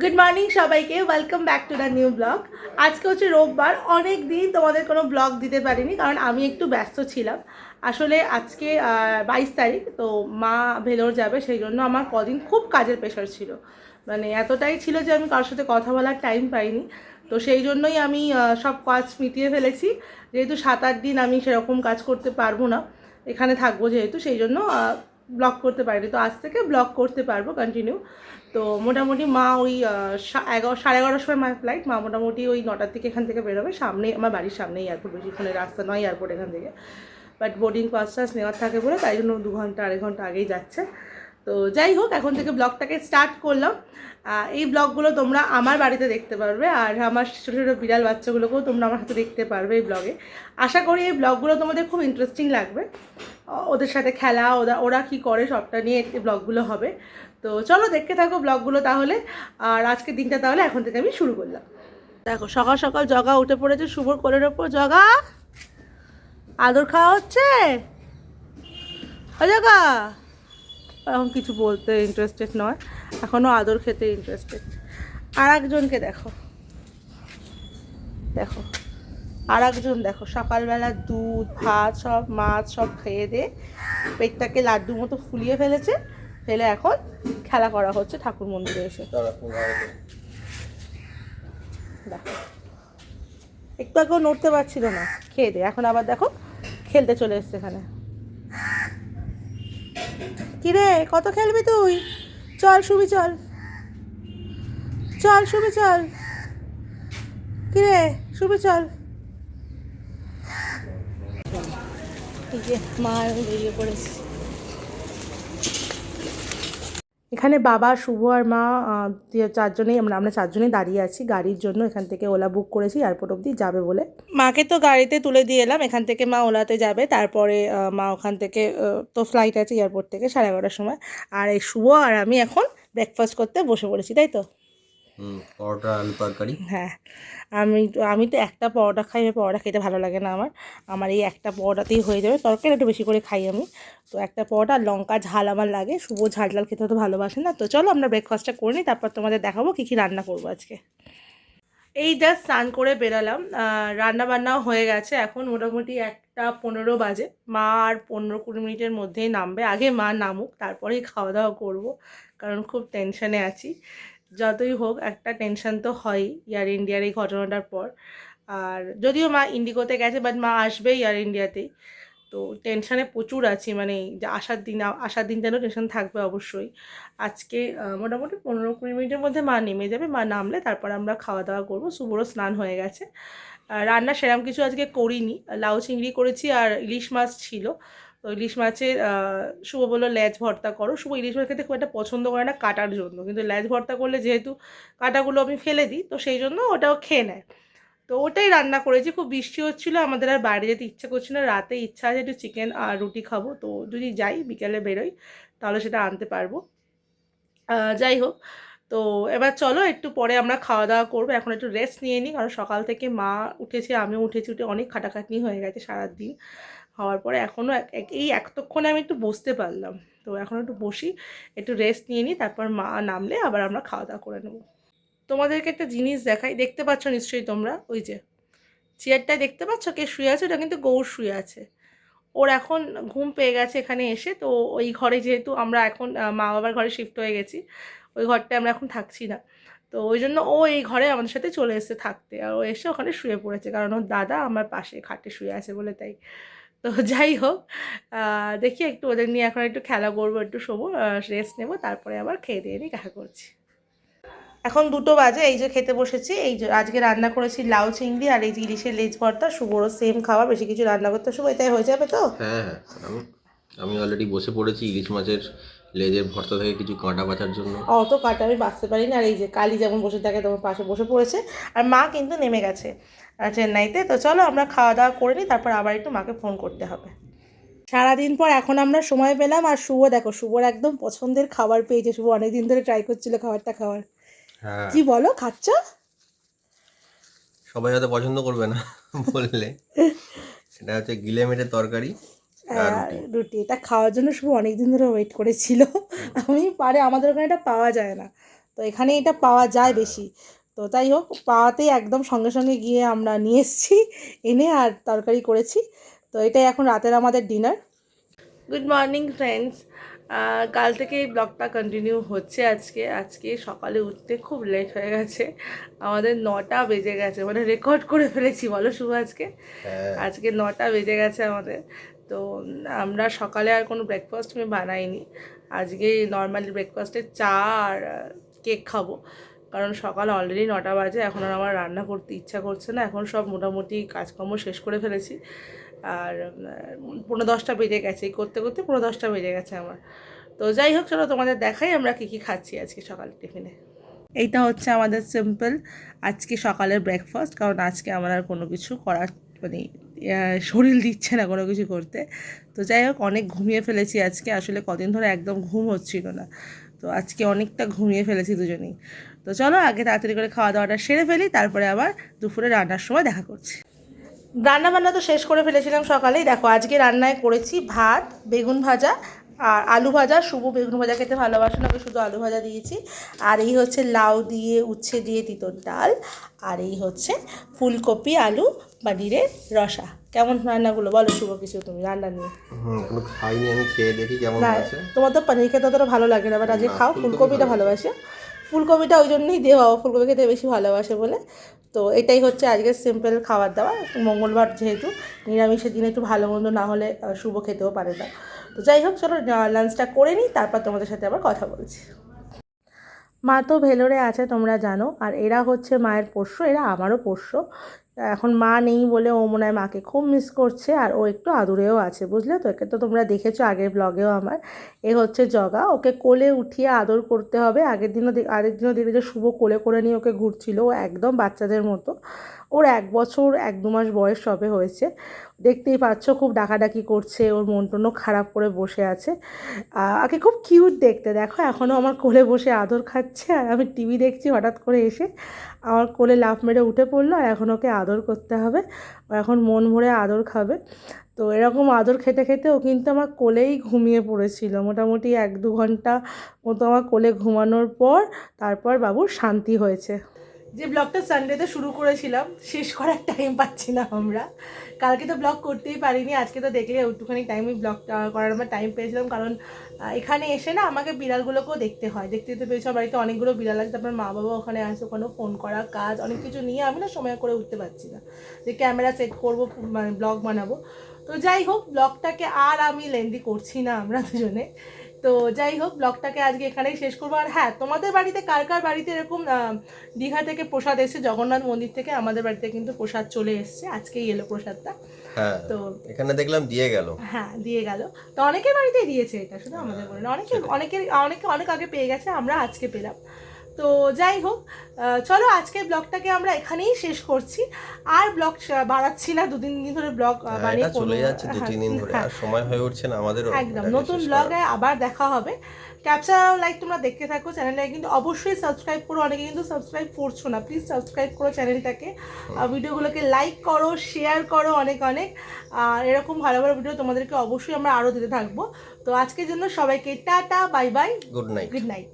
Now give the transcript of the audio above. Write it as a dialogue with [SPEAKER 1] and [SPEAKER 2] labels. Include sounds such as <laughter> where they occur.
[SPEAKER 1] Good morning সবাইকে welcome back to the new blog আজকে হচ্ছে রোববার অনেক দিন তোমাদের কোনো ব্লগ দিতে পারিনি, কারণ আমি একটু ব্যস্ত ছিলাম। আসলে আজকে বাইশ তারিখ, তো মা ভেলোর যাবে, সেই জন্য আমার কদিন খুব কাজের প্রেশার ছিল। মানে এতটাই ছিল যে আমি কারোর সাথে কথা বলার টাইম পাইনি। তো সেই জন্যই আমি সব কাজ মিটিয়ে ফেলেছি। যেহেতু সাত আট দিন আমি সেরকম কাজ করতে পারব না, এখানে থাকব যেহেতু, সেই জন্য ব্লগ করতে পারিনি। তো আজ থেকে ব্লক করতে পারব কন্টিনিউ তো মোটামুটি মা ওই এগারো, সাড়ে এগারোটার সময় মায়ের ফ্লাইট মা মোটামুটি ওই নটার থেকে এখান থেকে বেরোবে। সামনে আমার বাড়ির সামনেই এয়ারপোর্ট বেশিক্ষণে রাস্তা নয় এয়ারপোর্ট এখান থেকে। বাট বোর্ডিং পাস টাস নেওয়ার থাকে বলে তাই জন্য দু ঘণ্টা, আড়াই ঘণ্টা আগেই যাচ্ছে। তো যাই হোক, এখন থেকে ব্লগটাকে স্টার্ট করলাম। এই ব্লগগুলো তোমরা আমার বাড়িতে দেখতে পারবে, আর আমার ছোটো ছোটো বিড়াল বাচ্চাগুলোকেও তোমরা আমার হাতে দেখতে পারবে এই ব্লগে। আশা করি এই ব্লগগুলো তোমাদের খুব ইন্টারেস্টিং লাগবে। ওদের সাথে খেলা, ওরা ওরা কী করে সবটা নিয়ে এই ব্লগগুলো হবে। তো চলো দেখতে থাকো ব্লগগুলো তাহলে। আর আজকের দিনটা তাহলে এখন থেকে আমি শুরু করলাম। দেখো, সকাল সকাল জগা উঠে পড়েছে শুভর কোলের ওপর। জগা, আদর খাওয়া হচ্ছে? জগা! এখন কিছু বলতে ইন্টারেস্টেড নয়। এখনও আদর খেতে ইন্টারেস্টেড আর একজনকে দেখো। দেখো। আর একজন দেখো সকালবেলা দুধ ভাত সব মাছ সব খেয়ে দিয়ে পেটটাকে লাড্ডু মতো ফুলিয়ে ফেলেছে। ফেলে এখন খেলা করা হচ্ছে ঠাকুর মন্দিরে এসে। দেখো। একটু আগেও নড়তে পারছিল না। খেয়ে দে। এখন আবার দেখো খেলতে চলে এসছে এখানে। কিরে কত খেলবি তুই? চল শুবি চল। চল শুবি চল। কিরে শুবি চল। মা এখানে বাবা, শুভ আর মা চারজনেই আমরা আমরা চারজনেই দাঁড়িয়ে আছি গাড়ির জন্য। এখান থেকে ওলা বুক করেছি, এয়ারপোর্ট অবধি যাবে বলে। মাকে তো গাড়িতে তুলে দিয়ে এলাম, এখান থেকে মা ওলাতে যাবে। তারপরে মা ওখান থেকে তো ফ্লাইট আছে এয়ারপোর্ট থেকে সাড়ে এগারোটার সময়। আর এই শুভ আর আমি এখন ব্রেকফাস্ট করতে বসে পড়েছি, তাই তো?
[SPEAKER 2] পরোটা, আলু তরকারি?
[SPEAKER 1] হ্যাঁ আমি তো আমি তো একটা পরোটা খাই পরোটা খেতে ভালো লাগে না আমার। আমার এই একটা পরোটাতেই হয়ে যাবে। তরকারি একটু বেশি করে খাই আমি। তো একটা পরোটা, লঙ্কা ঝাল আমার লাগে। শুভ ঝাল ঝাল খেতে তো ভালোবাসে না। তো চলো আমরা ব্রেকফাস্টটা করে নিই, তারপর তোমাদের দেখাবো কী কী রান্না করব আজকে। এই জাস্ট স্নান করে বেরালাম। রান্না বান্নাও হয়ে গেছে। এখন মোটামুটি একটা পনেরো বাজে। মা আর পনেরো কুড়ি মিনিটের মধ্যেই নামবে। আগে মা নামুক, তারপরেই খাওয়া দাওয়া করব। কারণ খুব টেনশনে আছি। যতই হোক, একটা টেনশন তো হয়ই এয়ার ইন্ডিয়ার এই ঘটনাটার পর। আর যদিও মা ইন্ডিগোতে গেছে বাট মা আসবে এয়ার ইন্ডিয়াতেই তো টেনশানে প্রচুর আছি মানে যে আসার দিন আসার দিন যেন টেনশন থাকবে অবশ্যই। আজকে মোটামুটি পনেরো কুড়ি মিনিটের মধ্যে মা নেমে যাবে। মা নামলে তারপর আমরা খাওয়া দাওয়া করব। শুভরও স্নান হয়ে গেছে। রান্না সেরকম কিছু আজকে করিনি। লাউ চিংড়ি করেছি আর ইলিশ মাছ ছিল। তো ইলিশ মাছের শুভ বলল ল্যাজ ভর্তা করো। শুভ ইলিশ মাছ খেতে খুব একটা পছন্দ করে না কাটার জন্য। কিন্তু ল্যাজ ভর্তা করলে যেহেতু কাটাগুলো আমি ফেলে দিই, তো সেই জন্য ওটাও খেয়ে নেয়। তো ওটাই রান্না করেছি। খুব বৃষ্টি হচ্ছিল, আমাদের আর বাইরে যেতে ইচ্ছা করছিল না। রাতে ইচ্ছা আছে একটু চিকেন আর রুটি খাব। তো যদি যাই, বিকেলে বেরোই, তাহলে সেটা আনতে পারব। যাই হোক, তো এবার চলো, একটু পরে আমরা খাওয়া দাওয়া করব। এখন একটু রেস্ট নিয়ে নিই, কারণ সকাল থেকে মা উঠেছে, আমিও উঠেছি, উঠে অনেক খাটাখাটনি হয়ে গেছে সারাদিন। হওয়ার পরে এখনও এই এতক্ষণে আমি একটু বসতে পারলাম। তো এখন একটু বসি, একটু রেস্ট নিয়ে নিই, তারপর মা নামলে আবার আমরা খাওয়া দাওয়া করে নেব। তোমাদেরকে একটা জিনিস দেখাই, দেখতে পাচ্ছ নিশ্চয়ই তোমরা? ওই যে চেয়ারটায় দেখতে পাচ্ছ কে শুয়ে আছে? ওটা কিন্তু গৌর শুয়ে আছে। ওর এখন ঘুম পেয়ে গেছে এখানে এসে, তো ওই ঘরে যেহেতু আমরা এখন মা বাবার ঘরে শিফট হয়ে গেছি, ওই ঘরটায় আমরা এখন থাকছি না। তো ওই জন্য ও এই ঘরে আমাদের সাথে চলে এসেছে থাকতে। আর ও এসে ওখানে শুয়ে পড়েছে, কারণ ওর দাদা আমার পাশে, খাটে শুয়ে আছে বলে তাই। তো <laughs> যাই হোক দেখি একটু ওদের নিয়ে এখন একটু খেলা করব, একটু শোবো রেস্ট নেব, তারপরে আবার খেয়ে দিয়ে নিয়ে দেখা করছি। এখন দুটো বাজে, এই যে খেতে বসেছি, এই যে আজকে রান্না করেছি লাউ চিংড়ি আর এই যে ইলিশের লেজ ভর্তা শুভরও সেম খাওয়া, বেশি কিছু রান্না করতে শুভ এটাই হয়ে যাবে তো?
[SPEAKER 2] হ্যাঁ হ্যাঁ আমি অলরেডি বসে পড়েছি, ইলিশ মাছের লেজের ভর্তা থেকে কিছু কাঁটা বাঁচার জন্য।
[SPEAKER 1] অত কাটা আমি বাঁচতে পারি না আর এই যে কালি যেমন বসে থাকে তোমার পাশে বসে পড়েছে। আর মা কিন্তু নেমে গেছে চেন্নাইতে। তো চলো আমরা খাওয়া দাওয়া করে নিই তারপর আবার একটু মাকে ফোন করতে হবে। সারাদিন পর এখন আমরা সময় পেলাম। আর শুভ দেখো শুভর একদম পছন্দের খাবার পেয়েছে। শুভ অনেকদিন ধরে ট্রাই করছিল খাবারটা খাওয়ার।
[SPEAKER 2] হ্যাঁ।
[SPEAKER 1] কি বলো খাচ্ছ?
[SPEAKER 2] সবাই হয়তো পছন্দ করবে না বললে। <laughs> সেটা হচ্ছে গিলে মেটে তরকারি। রুটি।
[SPEAKER 1] রুটি। এটা খাওয়ার জন্য শুভ অনেক দিন ধরে ওয়েট করেছিল। আমি পারে আমাদের ওখানে এটা পাওয়া যায় না। তো এখানে এটা পাওয়া যায় বেশি। তো তাই হোক পাওয়াতেই একদম সঙ্গে সঙ্গে গিয়ে আমরা নিয়ে এসেছি এনে আর তরকারি করেছি। তো এটাই এখন রাতের আমাদের ডিনার গুড মর্নিং ফ্রেন্ডস কাল থেকে এই ব্লগটা কন্টিনিউ হচ্ছে আজকে। আজকে সকালে উঠতে খুব লেট হয়ে গেছে। আমাদের নটা বেজে গেছে। মানে রেকর্ড করে ফেলেছি বলো শুভ আজকে?
[SPEAKER 2] হ্যাঁ।
[SPEAKER 1] আজকে নটা বেজে গেছে আমাদের। তো আমরা সকালে আর কোনো ব্রেকফাস্ট আমি বানাইনি। আজকে নর্মালি ব্রেকফাস্টে চা আর কেক খাব। কারণ সকাল অলরেডি নটা বাজে, এখন আর আমার রান্না করতে ইচ্ছা করছে না। এখন সব মোটামুটি কাজকর্ম শেষ করে ফেলেছি। আর পনেরো দশটা বেজে গেছে। এই করতে করতে পনেরো দশটা বেজে গেছে আমার। তো যাই হোক, চলো তোমাদের দেখাই আমরা কী কী খাচ্ছি আজকে সকালের টিফিনে এইটা হচ্ছে আমাদের সিম্পল আজকে সকালের ব্রেকফাস্ট কারণ আজকে আমার আর কোনো কিছু করার মানে শরীর দিচ্ছে না কোনো কিছু করতে। তো যাই হোক, অনেক ঘুমিয়ে ফেলেছি আজকে। আসলে কদিন ধরে একদম ঘুম হচ্ছিল না। তো আজকে অনেকটা ঘুমিয়ে ফেলেছি দুজনেই। তো চলো, আগে তাড়াতাড়ি করে খাওয়া দাওয়াটা সেরে ফেলি, তারপরে আবার দুপুরে রান্নার সময় দেখা করছি। রান্না বান্না তো শেষ করে ফেলেছিলাম সকালেই। দেখো, আজকে রান্নায় করেছি ভাত, বেগুন ভাজা আর আলু ভাজা শুভ বেগুন ভাজা খেতে ভালোবাসে না আমি শুধু আলু ভাজা দিয়েছি। আর এই হচ্ছে লাউ দিয়ে উচ্ছে দিয়ে তিতর ডাল। আর এই হচ্ছে ফুলকপি আলু পনিরের রসা। কেমন রান্নাগুলো? বলো শুভ কিছু তুমি রান্না নিয়ে।
[SPEAKER 2] খাইনি আমি খেয়ে দেখি কেমন আছে
[SPEAKER 1] তোমার তো পনির খেতে অতটা ভালো লাগে না বাট আজকে খাও ফুলকপিটা
[SPEAKER 2] ভালো
[SPEAKER 1] ভালোবাসে। ফুলকপিটা ওই জন্যই দেওয়া ফুলকপি খেতে বেশি ভালোবাসে বলে। তো এটাই হচ্ছে আজকের সিম্পল খাবার দাবার। মঙ্গলবার যেহেতু নিরামিষের দিনে একটু ভালো মন্দ না হলে শুভ খেতেও পারে না। তো যাই হোক, চলো লাঞ্চটা করে নিই, তারপর তোমাদের সাথে আবার কথা বলছি। মা তো ভেলোরে আছে, তোমরা জানো, আর এরা হচ্ছে মায়ের পোষ্য, এরা আমারও পোষ্য। এখন মা নেই বলে ও মনে হয় মাকে খুব মিস করছে, আর ও একটু আদুরেও আছে, বুঝলে তো? একে তো তোমরা দেখেছ আগের ব্লগেও আমার। এ হচ্ছে জগা, ওকে কোলে উঠিয়ে আদর করতে হবে। আগের দিনও আগের দিনও দেখে যে শুভ কোলে করে নিয়ে ওকে ঘুরছিল, ও একদম বাচ্চাদের মতো। ওর এক বছর, এক দু মাস বয়স সবে হয়েছে। দেখতেই পাচ্ছ খুব ডাকাডাকি করছে, ওর মন টনও খারাপ করে বসে আছে। আগে খুব কিউট দেখতে, দেখো এখনও আমার কোলে বসে আদর খাচ্ছে, আর আমি টিভি দেখছি হঠাৎ করে এসে আমার কোলে লাফ মেরে উঠে পড়ল, আর এখন ওকে আদর করতে হবে। এখন মন ভরে আদর খাবে। তো এরকম আদর খেতে খেতে ও কিন্তু আমার কোলেই ঘুমিয়ে পড়েছিল। মোটামুটি এক দু ঘণ্টা মতো আমার কোলে ঘুমানোর পর তারপর বাবুর শান্তি হয়েছে। যে ব্লগটা সানডেতে শুরু করেছিলাম, শেষ করার টাইম পাচ্ছি না আমরা। কালকে তো ব্লগ করতেই পারিনি, আজকে তো দেখলে একটুখানি টাইমে ব্লগ করার আমার টাইম পেয়েছিলাম, কারণ এখানে এসে না আমাকে বিড়ালগুলোকেও দেখতে হয়। দেখতে দেখতে পেয়েছি বাড়িতে অনেকগুলো বিড়াল আছে, তারপর মা বাবা ওখানে আছে, ওখানেও ফোন করা, কাজ, অনেক কিছু নিয়ে আমি না সময় করে উঠতে পারছি না। যে ক্যামেরা সেট করব মানে ব্লগ বানাবো। তো যাই হোক ব্লগটাকে আর আমি লেন্দি করছি না আমরা দুজনে। তো যাই হোক ব্লগটাকে আজকে এখানেই শেষ করব। আর হ্যাঁ তোমাদের বাড়িতে কার কার বাড়িতে এরকম দীঘা থেকে প্রসাদ এসে জগন্নাথ মন্দির থেকে আমাদের বাড়িতে কিন্তু প্রসাদ চলে এসছে। আজকেই এলো প্রসাদটা।
[SPEAKER 2] হ্যাঁ
[SPEAKER 1] তো
[SPEAKER 2] এখানে দেখলাম দিয়ে গেল।
[SPEAKER 1] হ্যাঁ দিয়ে গেল। তো অনেকের বাড়িতেই দিয়েছে এটা শুধু আমাদের বলে অনেকে অনেকের অনেকে অনেক আগে পেয়ে গেছে আমরা আজকে পেলাম। তো যাই হোক চলো আজকের ব্লগটাকে আমরা এখানেই শেষ করছি। আর ব্লগ বাড়াচ্ছি না দুদিন দিন ধরে ব্লগ
[SPEAKER 2] হ্যাঁ,
[SPEAKER 1] বানিয়ে
[SPEAKER 2] চলে যাচ্ছে দু তিন দিন ধরে
[SPEAKER 1] হ্যাঁ,
[SPEAKER 2] আর সময় হয়ে উঠছে না আমাদেরও
[SPEAKER 1] একদম নতুন ব্লগে আবার দেখা হবে। ক্যাপচা লাইক তোমরা দেখতে থাকো চ্যানেলটাকে কিন্তু অবশ্যই সাবস্ক্রাইব করো। অনেকে কিন্তু সাবস্ক্রাইব করছ না। প্লিজ সাবস্ক্রাইব করো চ্যানেলটাকে। আর ভিডিওগুলোকে লাইক করো শেয়ার করো অনেক অনেক। আর এরকম ভালো ভালো ভিডিও তোমাদেরকে অবশ্যই আমরা আরও দিতে থাকব। তো আজকের জন্য সবাইকে tata bye bye
[SPEAKER 2] good night
[SPEAKER 1] good night